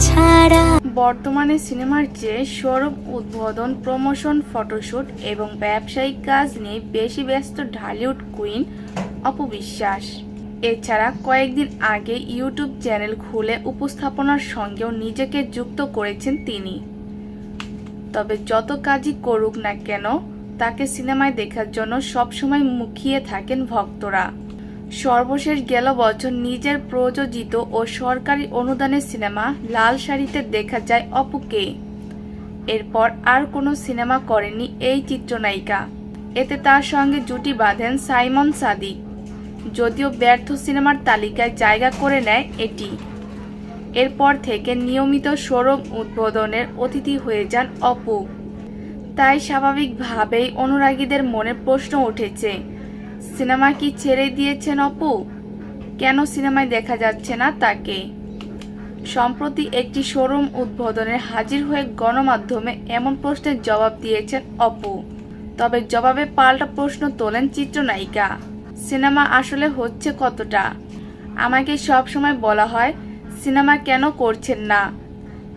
ছাড়া। বর্তমানে সিনেমার চেয়ে শোরুম উদ্বোধন প্রমোশন ফটোশুট এবং ব্যবসায়িক কাজ নিয়ে বেশি ব্যস্ত ঢালিউড কুইন অপবিশ্বাস এছাড়া কয়েকদিন আগে ইউটিউব চ্যানেল খুলে উপস্থাপনার সঙ্গেও নিজেকে যুক্ত করেছেন তিনি। তবে যত কাজই করুক না কেন, তাকে সিনেমায় দেখার জন্য সবসময় মুখিয়ে থাকেন ভক্তরা। সর্বশেষ গেল বছর নিজের প্রযোজিত ও সরকারি অনুদানের সিনেমা লাল শাড়িতে দেখা যায় অপুকে। এরপর আর কোনো সিনেমা করেনি এই চিত্রনায়িকা। এতে তার সঙ্গে জুটি বাঁধেন সাইমন সাদিক। যদিও ব্যর্থ সিনেমার তালিকায় জায়গা করে নেয় এটি। এরপর থেকে নিয়মিত শোরুম উদ্বোধনের অতিথি হয়ে যান অপু। তাই স্বাভাবিকভাবেই অনুরাগীদের মনে প্রশ্ন উঠেছে সিনেমা কি ছেড়ে দিয়েছেন অপু? কেন সিনেমায় দেখা যাচ্ছে না তাকে? সম্প্রতি একটি শোরুম উদ্বোধনে হাজির হয়ে গণমাধ্যমে এমন প্রশ্নের জবাব দিয়েছেন অপু। তবে জবাবে পাল্টা প্রশ্ন তোলেন চিত্রনায়িকা। সিনেমা আসলে হচ্ছে কতটা? আমাকে সব সময় বলা হয়, সিনেমা কেন করছেন না?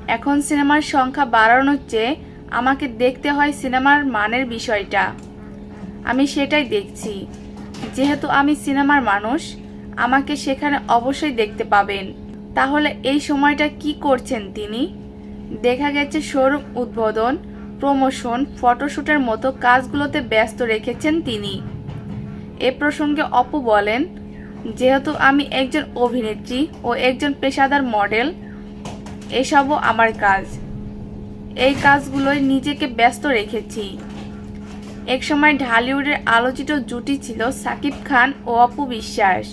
এখন সিনেমার সংখ্যা বাড়ানোর চেয়ে আমাকে দেখতে হয় সিনেমার মানের বিষয়টা। আমি সেটাই দেখছি। যেহেতু আমি সিনেমার মানুষ, আমাকে সেখানে অবশ্যই দেখতে পাবেন। তাহলে এই সময়টা কি করছেন তিনি? দেখা গেছে শোরুম উদ্বোধন, প্রমোশন ফটোশ্যুটের মতো কাজগুলোতে ব্যস্ত রেখেছেন তিনি। এ প্রসঙ্গে অপু বলেন, যেহেতু আমি একজন অভিনেত্রী ও একজন পেশাদার মডেল, এসবও আমার কাজ। এই কাজগুলোয় নিজেকে ব্যস্ত রেখেছি। একসময় ঢালিউডের আলোচিত জুটি ছিল সাকিব খান ও অপু বিশ্বাস।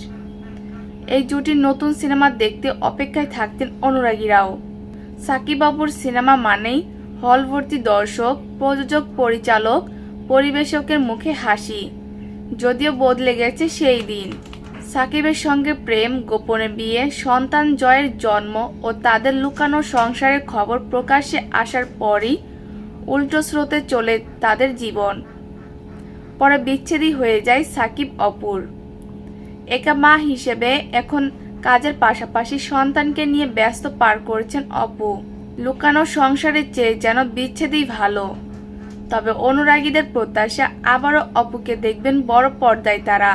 এই জুটির নতুন সিনেমা দেখতে অপেক্ষায় থাকতেন অনুরাগীরাও সাকিব বাবুর সিনেমা মানেই হল ভর্তি দর্শক, প্রযোজক, পরিচালক, পরিবেশকের মুখে হাসি। যদিও বদলে গেছে সেই দিন। সাকিবের সঙ্গে প্রেম, গোপনে বিয়ে, সন্তান জয়ের জন্ম ও তাদের লুকানো সংসারের খবর প্রকাশ্যে আসার পরই উল্টো স্রোতে চলে তাদের জীবন। পরে বিচ্ছেদই হয়ে যায় সাকিব অপুর। একা মা হিসেবে এখন কাজের পাশাপাশি সন্তানকে নিয়ে ব্যস্ত পার করছেন অপু। লুকানো সংসারের চেয়ে যেন বিচ্ছেদই ভালো। তবে অনুরাগীদের প্রত্যাশা আবারও অপুকে দেখবেন বড় পর্দায় তারা।